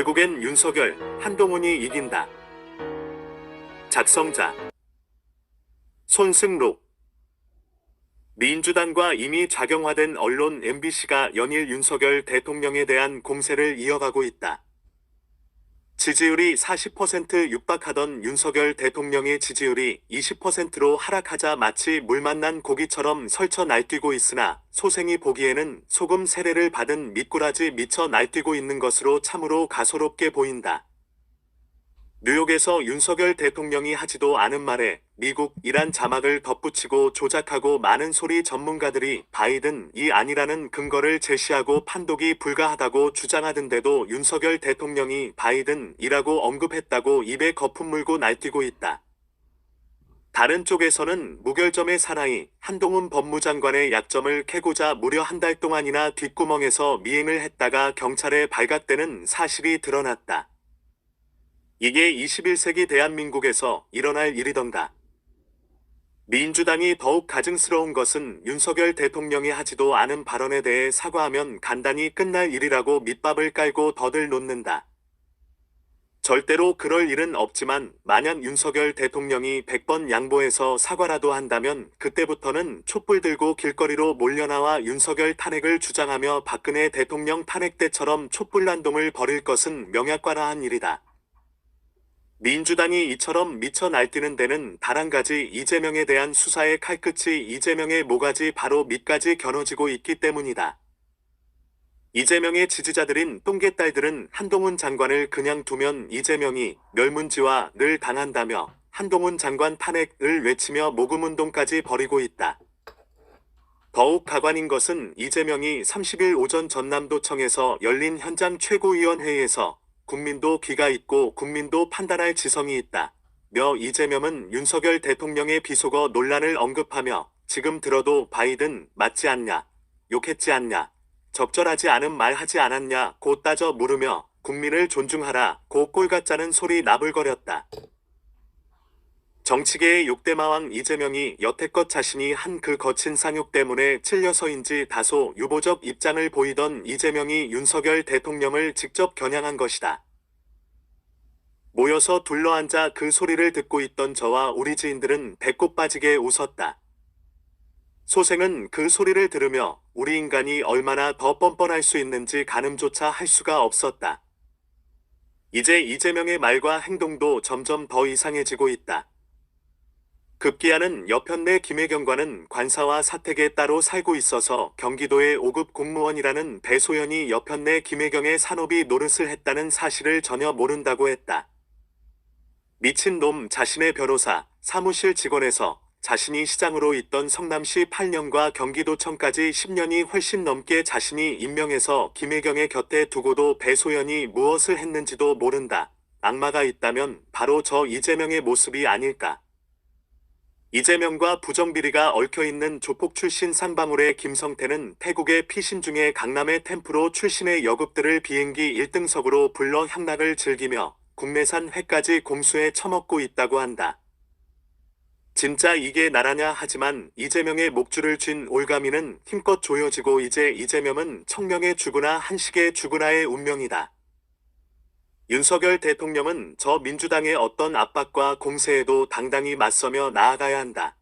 결국엔 윤석열, 한동훈이 이긴다. 작성자 손승록 민주당과 이미 작용화된 언론 MBC가 연일 윤석열 대통령에 대한 공세를 이어가고 있다. 지지율이 40% 육박하던 윤석열 대통령의 지지율이 20%로 하락하자 마치 물 만난 고기처럼 설쳐 날뛰고 있으나 소생이 보기에는 소금 세례를 받은 미꾸라지 미쳐 날뛰고 있는 것으로 참으로 가소롭게 보인다. 뉴욕에서 윤석열 대통령이 하지도 않은 말에 미국, 이란 자막을 덧붙이고 조작하고 많은 소리 전문가들이 바이든이 아니라는 근거를 제시하고 판독이 불가하다고 주장하던데도 윤석열 대통령이 바이든이라고 언급했다고 입에 거품 물고 날뛰고 있다. 다른 쪽에서는 무결점의 사나이 한동훈 법무장관의 약점을 캐고자 무려 한 달 동안이나 뒷구멍에서 미행을 했다가 경찰에 발각되는 사실이 드러났다. 이게 21세기 대한민국에서 일어날 일이던가. 민주당이 더욱 가증스러운 것은 윤석열 대통령이 하지도 않은 발언에 대해 사과하면 간단히 끝날 일이라고 밑밥을 깔고 더들 놓는다. 절대로 그럴 일은 없지만 만약 윤석열 대통령이 100번 양보해서 사과라도 한다면 그때부터는 촛불 들고 길거리로 몰려나와 윤석열 탄핵을 주장하며 박근혜 대통령 탄핵 때처럼 촛불 난동을 벌일 것은 명약과라한 일이다. 민주당이 이처럼 미쳐 날뛰는 데는 단한 가지 이재명에 대한 수사의 칼끝이 이재명의 모가지 바로 밑까지 겨눠지고 있기 때문이다. 이재명의 지지자들인 똥개딸들은 한동훈 장관을 그냥 두면 이재명이 멸문지와 늘 당한다며 한동훈 장관 탄핵을 외치며 모금운동까지 벌이고 있다. 더욱 가관인 것은 이재명이 30일 오전 전남도청에서 열린 현장 최고위원회의에서 국민도 귀가 있고 국민도 판단할 지성이 있다. 며 이재명은 윤석열 대통령의 비속어 논란을 언급하며 지금 들어도 바이든 맞지 않냐, 욕했지 않냐, 적절하지 않은 말 하지 않았냐 고 따져 물으며 국민을 존중하라 고 꼴 같자는 소리 나불거렸다. 정치계의 욕대마왕 이재명이 여태껏 자신이 한 그 거친 상욕 때문에 찔려서인지 다소 유보적 입장을 보이던 이재명이 윤석열 대통령을 직접 겨냥한 것이다. 모여서 둘러앉아 그 소리를 듣고 있던 저와 우리 지인들은 배꼽 빠지게 웃었다. 소생은 그 소리를 들으며 우리 인간이 얼마나 더 뻔뻔할 수 있는지 가늠조차 할 수가 없었다. 이제 이재명의 말과 행동도 점점 더 이상해지고 있다. 급기야는 여편네 김혜경과는 관사와 사택에 따로 살고 있어서 경기도의 5급 공무원이라는 배소연이 여편네 김혜경의 산업이 노릇을 했다는 사실을 전혀 모른다고 했다. 미친 놈 자신의 변호사, 사무실 직원에서 자신이 시장으로 있던 성남시 8년과 경기도청까지 10년이 훨씬 넘게 자신이 임명해서 김혜경의 곁에 두고도 배소연이 무엇을 했는지도 모른다. 악마가 있다면 바로 저 이재명의 모습이 아닐까. 이재명과 부정비리가 얽혀있는 조폭 출신 상방울의 김성태는 태국의 피신 중에 강남의 템프로 출신의 여급들을 비행기 1등석으로 불러 향락을 즐기며 국내산 회까지 공수해 처먹고 있다고 한다. 진짜 이게 나라냐 하지만 이재명의 목줄을 쥔 올가미는 힘껏 조여지고 이제 이재명은 청명의 죽으나 한식의 죽으나의 운명이다. 윤석열 대통령은 저 민주당의 어떤 압박과 공세에도 당당히 맞서며 나아가야 한다.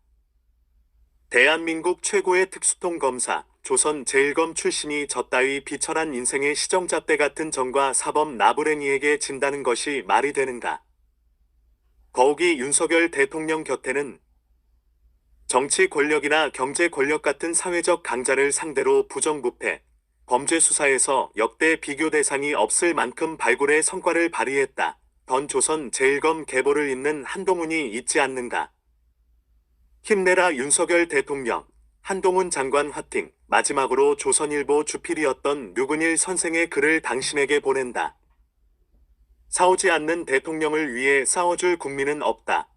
대한민국 최고의 특수통 검사, 조선 제일검 출신이 저 따위 비천한 인생의 시정잣대 같은 정과 사범 나부랭이에게 진다는 것이 말이 되는가. 거욱이 윤석열 대통령 곁에는 정치 권력이나 경제 권력 같은 사회적 강자를 상대로 부정부패, 범죄 수사에서 역대 비교 대상이 없을 만큼 발굴의 성과를 발휘했다. 던 조선 제일검 계보를 잇는 한동훈이 있지 않는가. 힘내라 윤석열 대통령, 한동훈 장관 화팅, 마지막으로 조선일보 주필이었던 류근일 선생의 글을 당신에게 보낸다. 싸우지 않는 대통령을 위해 싸워줄 국민은 없다.